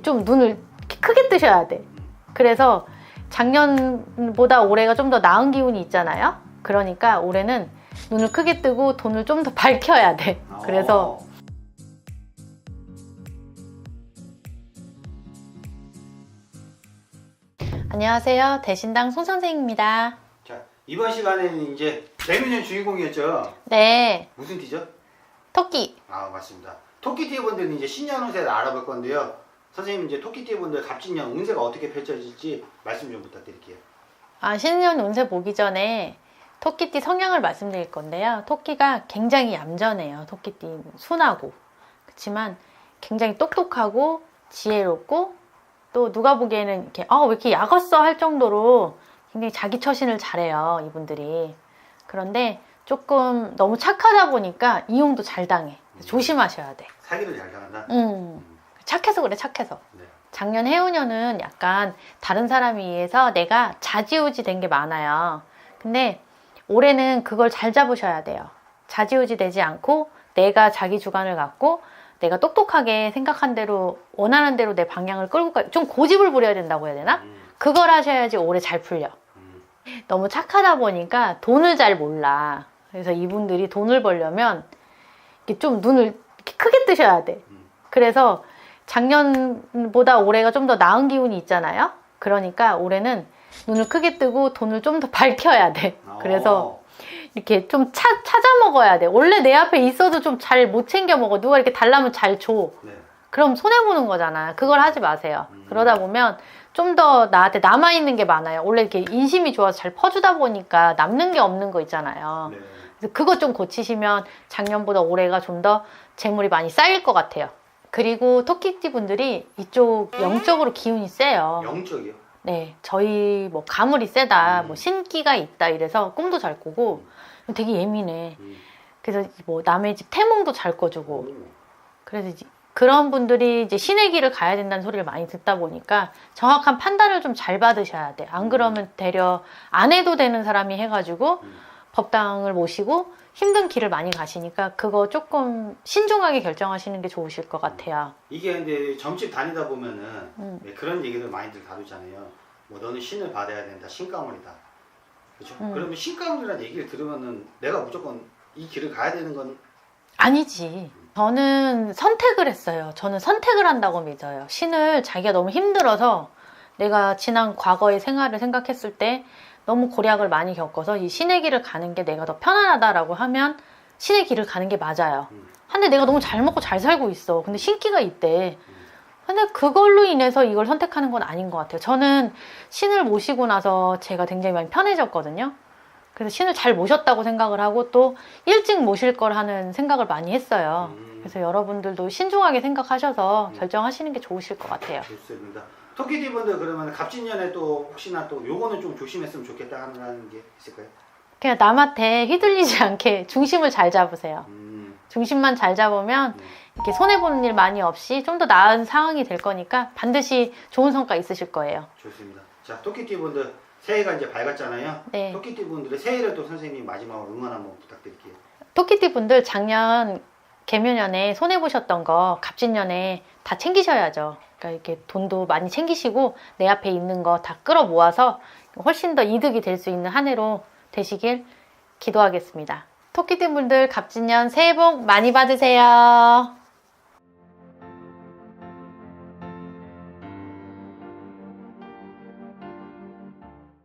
좀 눈을 크게 뜨셔야 돼. 그래서 작년보다 올해가 좀 더 나은 기운이 있잖아요. 그러니까 올해는 눈을 크게 뜨고 돈을 좀 더 밝혀야 돼. 그래서 어. 안녕하세요. 대신당 손 선생입니다. 자 이번 시간에는 이제 재미있는 주인공이었죠. 네, 무슨 티죠? 토끼. 아 맞습니다. 토끼띠 분들은 이제 신년 운세를 알아볼 건데요. 선생님 이제 토끼띠 분들 갑진년 운세가 어떻게 펼쳐질지 말씀 좀 부탁드릴게요. 아, 신년 운세 보기 전에 토끼띠 성향을 말씀드릴 건데요. 토끼가 굉장히 얌전해요. 토끼띠는 순하고. 그렇지만 굉장히 똑똑하고 지혜롭고 또 누가 보기에는 이렇게 아, 왜 이렇게 약었어 할 정도로 굉장히 자기 처신을 잘해요. 이분들이. 그런데 조금 너무 착하다 보니까 이용도 잘 당해. 조심하셔야 돼. 사기를 잘 당한다. 음. 착해서 그래, 착해서. 네. 작년 해운년은 약간 다른 사람에 의해서 내가 자지우지 된 게 많아요. 근데 올해는 그걸 잘 잡으셔야 돼요. 자지우지 되지 않고 내가 자기 주관을 갖고 내가 똑똑하게 생각한 대로 원하는 대로 내 방향을 끌고 가, 좀 고집을 부려야 된다고 해야 되나? 음, 그걸 하셔야지 올해 잘 풀려. 음. 너무 착하다 보니까 돈을 잘 몰라. 그래서 이분들이 돈을 벌려면 이렇게 좀 눈을 이렇게 크게 뜨셔야 돼. 음. 그래서 작년보다 올해가 좀 더 나은 기운이 있잖아요. 그러니까 올해는 눈을 크게 뜨고 돈을 좀 더 밝혀야 돼. 그래서 어. 이렇게 좀 차, 찾아 먹어야 돼. 원래 내 앞에 있어도 좀 잘 못 챙겨 먹어. 누가 이렇게 달라면 잘 줘. 네. 그럼 손해보는 거잖아. 그걸 하지 마세요. 음. 그러다 보면 좀 더 나한테 남아있는 게 많아요. 원래 이렇게 인심이 좋아서 잘 퍼주다 보니까 남는 게 없는 거 있잖아요. 네. 그래서 그것 좀 고치시면 작년보다 올해가 좀 더 재물이 많이 쌓일 것 같아요. 그리고 토끼띠 분들이 이쪽 영적으로 기운이 세요. 영적이요. 네, 저희 뭐 가물이 세다, 음. 뭐 신기가 있다 이래서 꿈도 잘 꾸고 되게 예민해. 음. 그래서 뭐 남의 집 태몽도 잘 꿔주고 오. 그래서 이제 그런 분들이 이제 신의 길을 가야 된다는 소리를 많이 듣다 보니까 정확한 판단을 좀 잘 받으셔야 돼. 안 그러면 되려 안 해도 되는 사람이 해가지고 음. 법당을 모시고 힘든 길을 많이 가시니까 그거 조금 신중하게 결정하시는 게 좋으실 것 같아요. 이게 근데 점집 다니다 보면은 음. 네, 그런 얘기를 많이들 다루잖아요. 뭐 너는 신을 받아야 된다. 신가물이다. 그렇죠? 음. 그러면 신가물이라는 얘기를 들으면은 내가 무조건 이 길을 가야 되는 건 아니지. 저는 선택을 했어요. 저는 선택을 한다고 믿어요. 신을 자기가 너무 힘들어서 내가 지난 과거의 생활을 생각했을 때 너무 고략을 많이 겪어서 이 신의 길을 가는 게 내가 더 편안하다라고 하면 신의 길을 가는 게 맞아요. 음. 근데 내가 너무 잘 먹고 잘 살고 있어. 근데 신기가 있대. 근데 그걸로 인해서 이걸 선택하는 건 아닌 것 같아요. 저는 신을 모시고 나서 제가 굉장히 많이 편해졌거든요. 그래서 신을 잘 모셨다고 생각을 하고 또 일찍 모실 걸 하는 생각을 많이 했어요. 음. 그래서 여러분들도 신중하게 생각하셔서 음. 결정하시는 게 좋으실 것 같아요. 좋습니다. 토끼띠 분들 그러면 갑진년에 또 혹시나 또 요거는 좀 조심했으면 좋겠다 하는 게 있을까요? 그냥 남한테 휘둘리지 않게 중심을 잘 잡으세요. 음. 중심만 잘 잡으면 네. 이렇게 손해 보는 일 많이 없이 좀 더 나은 상황이 될 거니까 반드시 좋은 성과 있으실 거예요. 좋습니다. 자, 토끼띠 분들 새해가 이제 밝았잖아요. 네. 토끼띠 분들의 새해를 또 선생님 마지막으로 응원 한번 부탁드릴게요. 토끼띠 분들 작년 개묘년에 손해 보셨던 거 갑진년에 다 챙기셔야죠. 그러니까 이렇게 돈도 많이 챙기시고 내 앞에 있는 거 다 끌어 모아서 훨씬 더 이득이 될 수 있는 한 해로 되시길 기도하겠습니다. 토끼띠 분들 갑진년 새해 복 많이 받으세요.